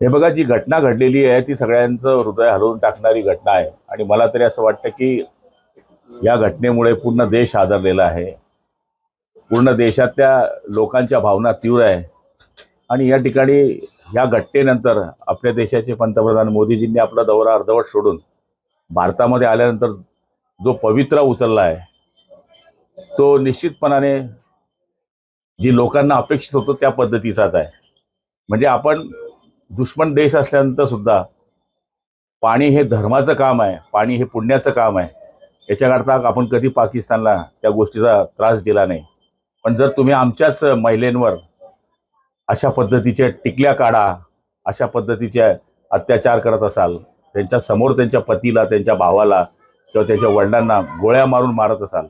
हे बघा जी घटना घडलेली आहे ती सगळ्यांचं हृदय हलवून टाकणारी घटना आहे. आणि मला तरी असं वाटतं की या घटनेमुळे पूर्ण देश आदरलेला आहे. पूर्ण देशातल्या लोकांच्या भावना तीव्र आहे. आणि या ठिकाणी या घटनेनंतर आपल्या देशाचे पंतप्रधान मोदीजींनी आपला दौरा अर्धवट सोडून भारतामध्ये आल्यानंतर जो पवित्रा उचलला आहे तो निश्चितपणाने जी लोकांना अपेक्षित होतो त्या पद्धतीचाच आहे. म्हणजे आपण दुश्मन देश असल्यानंतर सुद्धा पाणी हे धर्माचं काम आहे पाणी हे पुण्याचं काम आहे. याच्याकरता आपण कधी पाकिस्तानला त्या गोष्टीचा त्रास दिला नाही. पण जर तुम्ही आमच्याच महिलेंवर अशा पद्धतीच्या टिकल्या काढा अशा पद्धतीचे अत्याचार करत असाल त्यांच्यासमोर त्यांच्या पतीला त्यांच्या भावाला किंवा त्यांच्या वडिलांना गोळ्या मारून मारत असाल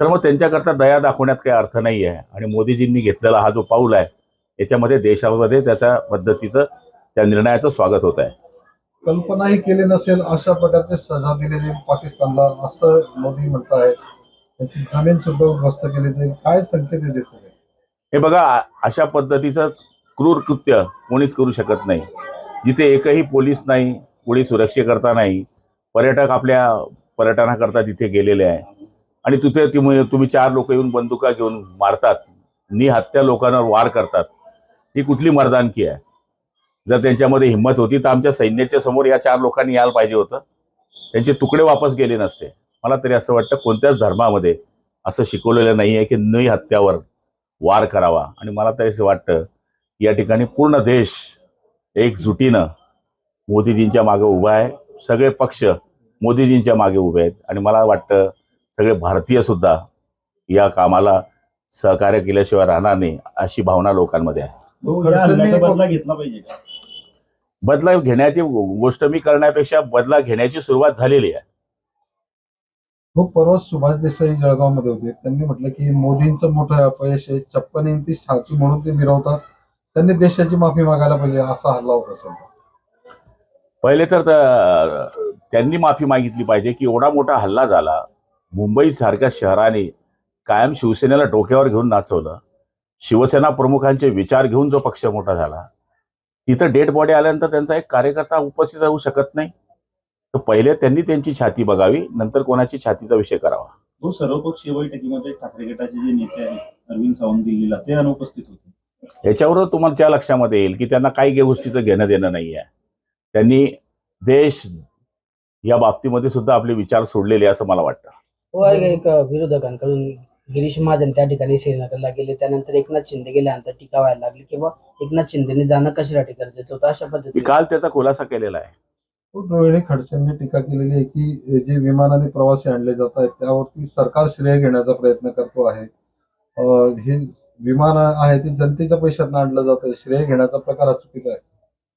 तर मग त्यांच्याकरता दया दाखवण्यात काही अर्थ नाही आहे आणि मोदीजींनी घेतलेला हा जो पाऊल आहे याच्यामध्ये देशामध्ये त्याच्या पद्धतीचं त्या निर्णयाचं स्वागत होत आहे. कल्पनाही केली नसेल अशा प्रकारचे सजा दिलेली पाकिस्तानला असं मोदी म्हणत आहेत त्याची जमीन सुद्धा उद्ध्वस्त केली जाईल. काय संकेत हे बघा अशा पद्धतीचं क्रूर कृत्य कोणीच करू शकत नाही. जिथे एकही पोलीस नाही कोणी सुरक्षेकरता नाही पर्यटक आपल्या पर्यटनाकरता तिथे गेलेले आहे. आणि तिथे तुम्ही तुम्ही चार लोक येऊन बंदुका घेऊन मारतात. निहत्या लोकांवर वार करतात. ही कुठली मर्दानकी आहे? जर त्यांच्यामध्ये हिंमत होती तर आमच्या सैन्याच्या समोर या चार लोकांनी यायला पाहिजे होतं. त्यांचे तुकडे वापस गेले नसते. मला तरी असं वाटतं कोणत्याच धर्मामध्ये असं शिकवलेलं नाही आहे की नई हत्यावर वार करावा. आणि मला तरी असं वाटतं की या ठिकाणी पूर्ण देश एकजुटीनं मोदीजींच्या मागे उभा आहे. सगळे पक्ष मोदीजींच्या मागे उभे आहेत. आणि मला वाटतं सगळे भारतीयसुद्धा या कामाला सहकार्य केल्याशिवाय राहणार नाही अशी भावना लोकांमध्ये आहे. बदला घेतला पाहिजे. का? बदला घेण्याची गोष्ट मी करण्यापेक्षा बदला घेण्याची सुरुवात झालेली आहे. हो परवा सुभाष देसाई जळगावमध्ये होते. त्यांनी म्हटलं की मोदींचं मोठं अपयश आहे. छप्पन इंची छाती म्हणून ते मिरवतात. त्यांनी देशाची माफी मागायला पाहिजे असा हल्ला होता पहिले तर त्यांनी माफी मागितली पाहिजे की एवढा मोठा हल्ला झाला. मुंबई सारख्या शहराने कायम शिवसेनेला डोक्यावर घेऊन नाचवलं. शिवसेना प्रमुखांचे विचार घेऊन जो पक्ष मोठा झाला तिथं डेड बॉडी आल्यानंतर त्यांचा एक कार्यकर्ता उपस्थित राहू शकत नाही. तर पहिले त्यांनी त्यांची छाती बघावी नंतर कोणाची छातीचा विषय करावा. तो सर्वपक्षीय बैठकीमध्ये ठाकरे गटाचे जे नेते आहेत अरविंद सावंत दिल्लीला ते अनुपस्थित होते. याच्यावर तुमच्या लक्षामध्ये येईल की त्यांना काही गोष्टीचं घेणं देणं नाही आहे. त्यांनी देश या बाबतीमध्ये सुद्धा आपले विचार सोडलेले असं मला वाटतं. हो विरोधकांकडून गिरीश महाजन त्या ठिकाणी श्रीनगरला गेले. त्यानंतर एकनाथ शिंदे गेल्यानंतर टीका व्हायला लागली किंवा एकनाथ शिंदेने जाणं कशासाठी गरजेचं होतं अशा मी पद्धतीने काल त्याचा खुलासा केलेला आहे. खूप रोहिणी खडसेंनी टीका केलेली आहे की जे विमानाने प्रवासी आणले जात आहेत त्यावरती सरकार श्रेय घेण्याचा प्रयत्न करतो आहे. अं, हे विमान आहे ते जनतेच्या पैशात आणलं जातं श्रेय घेण्याचा प्रकार हा चुकीचा आहे.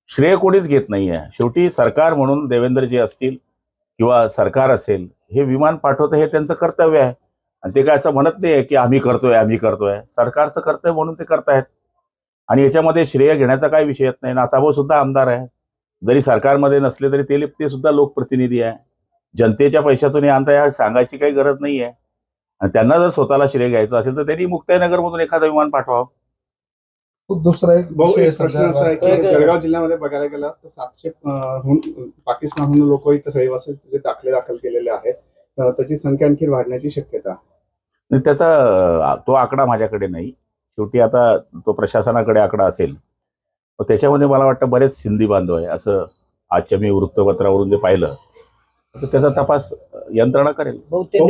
श्रेय कोणीच घेत नाही आहे शेवटी सरकार म्हणून देवेंद्रजी असतील किंवा सरकार असेल हे विमान पाठवतं हे त्यांचं कर्तव्य आहे. आणि ते काय असं म्हणत नाही आहे की आम्ही करतोय आम्ही करतोय. सरकारचं कर्तव्य म्हणून ते करतायत. आणि याच्यामध्ये श्रेय घेण्याचा काही विषय येत नाही. नाताभाऊ सुद्धा आमदार आहे. जरी सरकारमध्ये नसले तरी ते ते सुद्धा लोकप्रतिनिधी आहे. जनतेच्या पैशातून हे आणता या सांगायची काही गरज नाही आहे आणि त्यांना जर स्वतःला श्रेय घ्यायचं असेल तर त्यांनी मुक्ताईनगरमधून एखादं विमान पाठवावं. खूप दुसरा एक प्रश्न असा आहे की जळगाव जिल्ह्यामध्ये बघायला गेलं तर सातशे पाकिस्तानहून लोक इथं रहिवासी दाखले दाखल केलेले आहेत. त्याची संख्या आणखी वाढण्याची शक्यता त्याचा तो आकडा माझ्याकडे नाही. शेवटी आता तो प्रशासनाकडे आकडा असेल त्याच्यामध्ये मला वाटतं बरेच सिंधी बांधव आहे. असं आजच्या मी वृत्तपत्रावरून जे पाहिलं तर त्याचा तपास यंत्रणा करेल.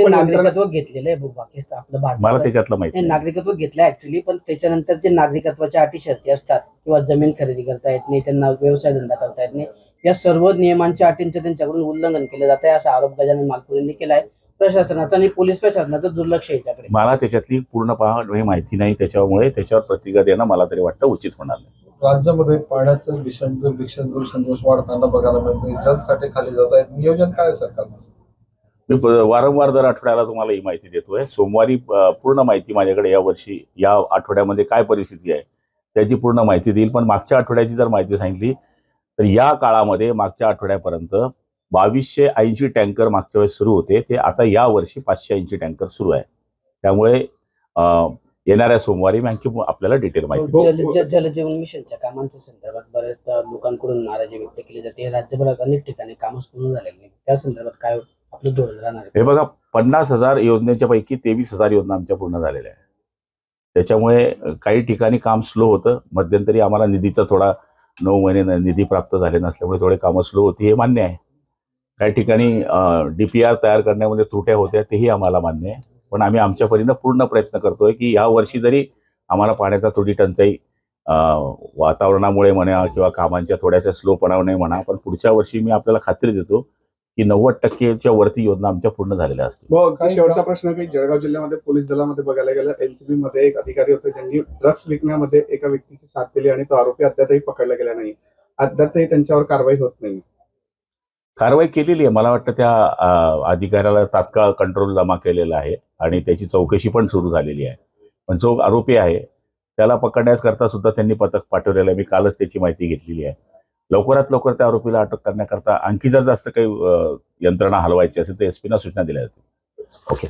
नागरिकत्व घेतलेलं आहे. पाकिस्तान आपलं मला त्याच्यातलं माहिती. नागरिकत्व घेतलं ऍक्च्युली पण त्याच्यानंतर ते नागरिकत्वाच्या अटी शर्ती असतात किंवा जमीन खरेदी करता येत नाही त्यांना व्यवसाय धंदा करता येत नाही या सर्व नियमांच्या अटींचं त्यांच्याकडून उल्लंघन केलं जात आहे असा आरोप गजानन मालपुरेंनी केला आहे प्रशासनाचं आणि पोलीस प्रशासनाचं दुर्लक्ष याच्याकडे. मला त्याच्यातली पूर्ण पहा हे माहिती नाही त्याच्यामुळे त्याच्यावर प्रतिक्रिया देणं मला तरी वाटतं उचित होणार नाही. राज्यामध्ये पाण्याचं विषमदूर दिवसेंदिवस वाढताना बघायला मिळते. जलसाठे खाली जात आहेत. नियोजन काय आहे सरकारचं मी वारंवार दर आठवड्याला तुम्हाला ही माहिती देतोय. सोमवारी पूर्ण माहिती माझ्याकडे या वर्षी या आठवड्यामध्ये काय परिस्थिती आहे त्याची पूर्ण माहिती देईल. पण मागच्या आठवड्याची जर माहिती सांगितली तर या काळामध्ये मागच्या आठवड्यापर्यंत बावीसशे ऐंशी टँकर मागच्या वेळेस सुरू होते. ते आता या वर्षी पाचशे ऐंशी टँकर सुरू आहे. त्यामुळे येणाऱ्या सोमवारी मी आणखी आपल्याला डिटेल माहिती हो, जल हो. जल- जलजीवन मिशनच्या कामांच्या संदर्भात बऱ्याच लोकांकडून नाराजी व्यक्त केली जाते. राज्यभरात अनेक ठिकाणी कामं पूर्ण झालेली नाही. त्या संदर्भात काय आपलं धोरण राहणार हे बघा पन्नास हजार योजनेच्या पैकी तेवीस हजार योजना आमच्या पूर्ण झालेल्या आहे त्याच्यामुळे काही ठिकाणी काम स्लो होतं. मध्यंतरी आम्हाला निधीचा थोडा नऊ महिने निधी प्राप्त झाले नसल्यामुळे थोडे कामं स्लो होती हे मान्य आहे. काही ठिकाणी डी पी आर तयार करण्यामध्ये त्रुट्या होत्या तेही आम्हाला मान्य आहे. पण आम्ही आमच्या परीनं पूर्ण प्रयत्न करतोय की या वर्षी जरी आम्हाला पाण्याचा थोडी टंचाई वातावरणामुळे म्हणा किंवा कामांच्या थोड्याशा स्लोपणाने म्हणा पण पुढच्या वर्षी मी आपल्याला खात्री देतो की नव्वद टक्केच्या वरती योजना आमच्या पूर्ण झालेल्या असतील. शेवटचा प्रश्न की जळगाव जिल्ह्यामध्ये पोलीस दलामध्ये बघायला गेलं एलसीबी मध्ये एक अधिकारी होते ज्यांनी ड्रग्ज विकण्यामध्ये एका व्यक्तीची साथ दिली आणि तो आरोपी अद्यापही पकडला गेला नाही. अद्यापही त्यांच्यावर कारवाई होत नाही. कारवाई केलेली आहे. मला वाटतं त्या अधिकाऱ्याला तात्काळ कंट्रोल जमा केलेला आहे आणि त्याची चौकशी पण सुरू झालेली आहे. पण जो आरोपी आहे त्याला पकडण्याकरता सुद्धा त्यांनी पथक पाठवलेलं आहे. मी कालच त्याची माहिती घेतलेली आहे. लवकरात लवकर त्या आरोपीला अटक करण्याकरता आणखी जर जास्त काही यंत्रणा हलवायची असेल तर एस पीना सूचना दिल्या जातील. ओके.